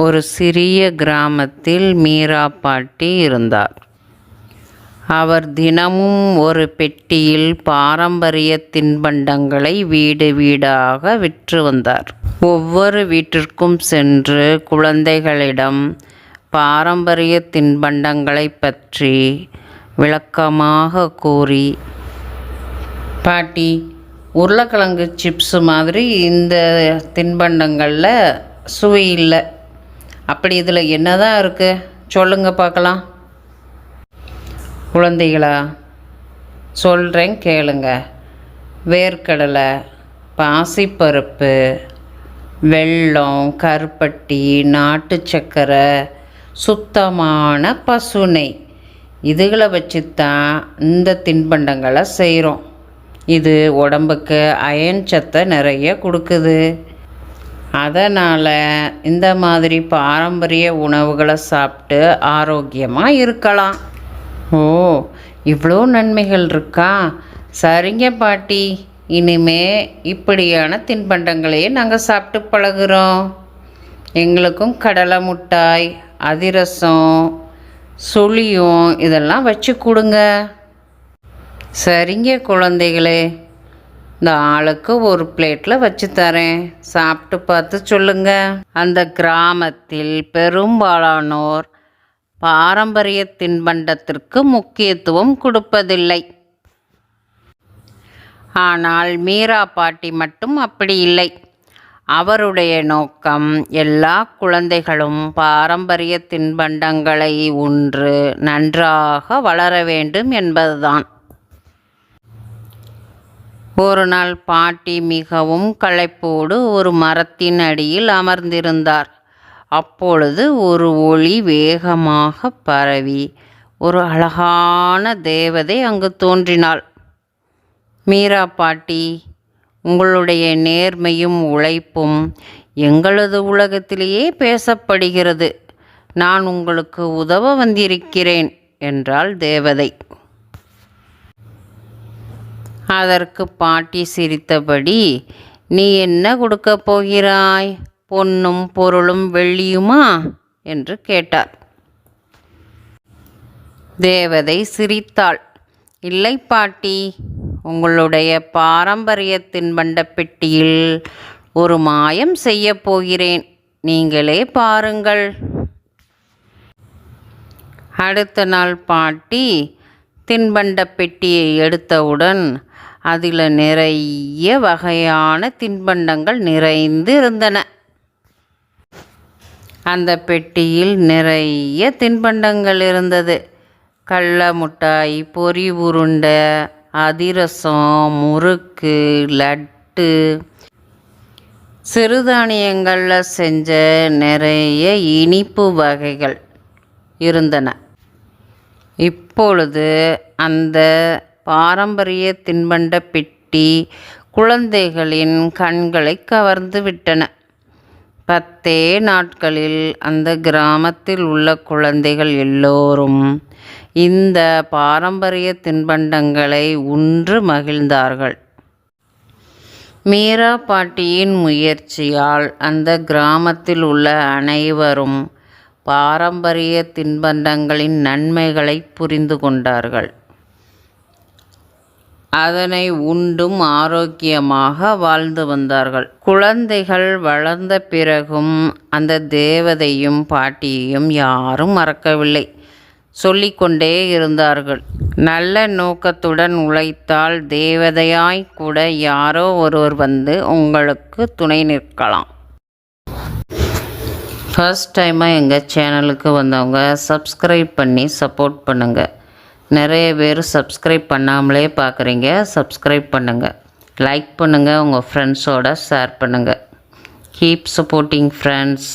ஒரு சிறிய கிராமத்தில் மீரா பாட்டி இருந்தார். அவர் தினமும் ஒரு பெட்டியில் பாரம்பரிய தின்பண்டங்களை வீடு வீடாக விற்று வந்தார். ஒவ்வொரு வீட்டிற்கும் சென்று குழந்தைகளிடம் பாரம்பரிய தின்பண்டங்களை பற்றி விளக்கமாக கூறி பாட்டி உருளைக்கிழங்கு சிப்ஸு மாதிரி இந்த தின்பண்டங்களில் சுவை இல்லை. அப்படி இதில் என்னதான் இருக்குது சொல்லுங்க பார்க்கலாம். குழந்தைகளா சொல்கிறேன் கேளுங்க. வேர்க்கடலை பாசிப்பருப்பு வெள்ளம் கருப்பட்டி நாட்டு சக்கரை சுத்தமான பசுனை இதுகளை வச்சு தான் இந்த தின்பண்டங்களை செய்கிறோம் இது உடம்புக்கு அயன் சத்தை நிறைய கொடுக்குது. அதனால் இந்த மாதிரி பாரம்பரிய உணவுகளை சாப்பிட்டு ஆரோக்கியமாக இருக்கலாம். ஓ இவ்வளோ நன்மைகள் இருக்கா? சரிங்க பாட்டி. இனிமே இப்படியான தின்பண்டங்களையே நாங்கள் சாப்பிட்டு பழகுறோம். எங்களுக்கும் கடலை முட்டாய் அதிரசம் சுழியும் இதெல்லாம் வச்சு கொடுங்க. சரிங்க குழந்தைகளே. இந்த ஆளுக்கு ஒரு பிளேட்டில் வச்சு தரேன். சாப்பிட்டு பார்த்து சொல்லுங்க. அந்த கிராமத்தில் பெரும்பாலானோர் பாரம்பரிய தின்பண்டத்திற்கு முக்கியத்துவம் கொடுப்பதில்லை. ஆனால் மீரா பாட்டி மட்டும் அப்படி இல்லை. அவருடைய நோக்கம் எல்லா குழந்தைகளும் பாரம்பரிய தின்பண்டங்களை உன்று நன்றாக வளர வேண்டும் என்பதுதான். ஒரு நாள் பாட்டி மிகவும் களைப்போடு ஒரு மரத்தின் அடியில் அமர்ந்திருந்தார். அப்பொழுது ஒரு ஒளி வேகமாக பரவி ஒரு அழகான தேவதை அங்கு தோன்றினாள். மீரா பாட்டி உங்களுடைய நேர்மையும் உழைப்பும் எங்களது உலகத்திலேயே பேசப்படுகிறது. நான் உங்களுக்கு உதவ வந்திருக்கிறேன் என்றாள் தேவதை. அதற்கு பாட்டி சிரித்தபடி நீ என்ன கொடுக்கப் போகிறாய்? பொன்னும் பொருளும் வெள்ளியுமா? என்று கேட்டார். தேவதை சிரித்தாள். இல்லை பாட்டி உங்களுடைய பாரம்பரியத்தின் தின்பண்ட பெட்டியில் ஒரு மாயம் செய்யப் போகிறேன். நீங்களே பாருங்கள். அடுத்த நாள் பாட்டி தின்பண்ட பெட்டியை எடுத்தவுடன் அதில் நிறைய வகையான தின்பண்டங்கள் நிறைந்து இருந்தன. அந்த பெட்டியில் நிறைய தின்பண்டங்கள் இருந்தது. கடல மிட்டாய் பொரி உருண்டை அதிரசம் முறுக்கு லட்டு. சிறுதானியங்களில் செஞ்ச நிறைய இனிப்பு வகைகள் இருந்தன. இப்பொழுது அந்த பாரம்பரிய தின்பண்ட பெட்டி குழந்தைகளின் கண்களை கவர்ந்து விட்டன. பத்தே நாட்களில் அந்த கிராமத்தில் உள்ள குழந்தைகள் எல்லோரும் இந்த பாரம்பரிய தின்பண்டங்களை உன்று மகிழ்ந்தார்கள். மீரா பாட்டியின் முயற்சியால் அந்த கிராமத்தில் உள்ள அனைவரும் பாரம்பரிய தின்பண்டங்களின் நன்மைகளை புரிந்து கொண்டார்கள். அதனை உண்டும் ஆரோக்கியமாக வாழ்ந்து வந்தார்கள். குழந்தைகள் வளர்ந்த பிறகும் அந்த தேவதையும் பாட்டியையும் யாரும் மறக்கவில்லை. சொல்லிக்கொண்டே இருந்தார்கள். நல்ல நோக்கத்துடன் உழைத்தால் தேவதையாய் கூட யாரோ ஒருவர் வந்து உங்களுக்கு துணை நிற்கலாம். ஃபர்ஸ்ட் டைமாக எங்கள் சேனலுக்கு வந்தவங்க சப்ஸ்கிரைப் பண்ணி சப்போர்ட் பண்ணுங்கள் நிறைய பேர் சப்ஸ்கிரைப் பண்ணாமலே பார்க்குறீங்க சப்ஸ்கிரைப் பண்ணுங்கள் லைக் பண்ணுங்கள் உங்கள் ஃப்ரெண்ட்ஸோட ஷேர் பண்ணுங்கள் கீப் சப்போர்ட்டிங் ஃப்ரெண்ட்ஸ்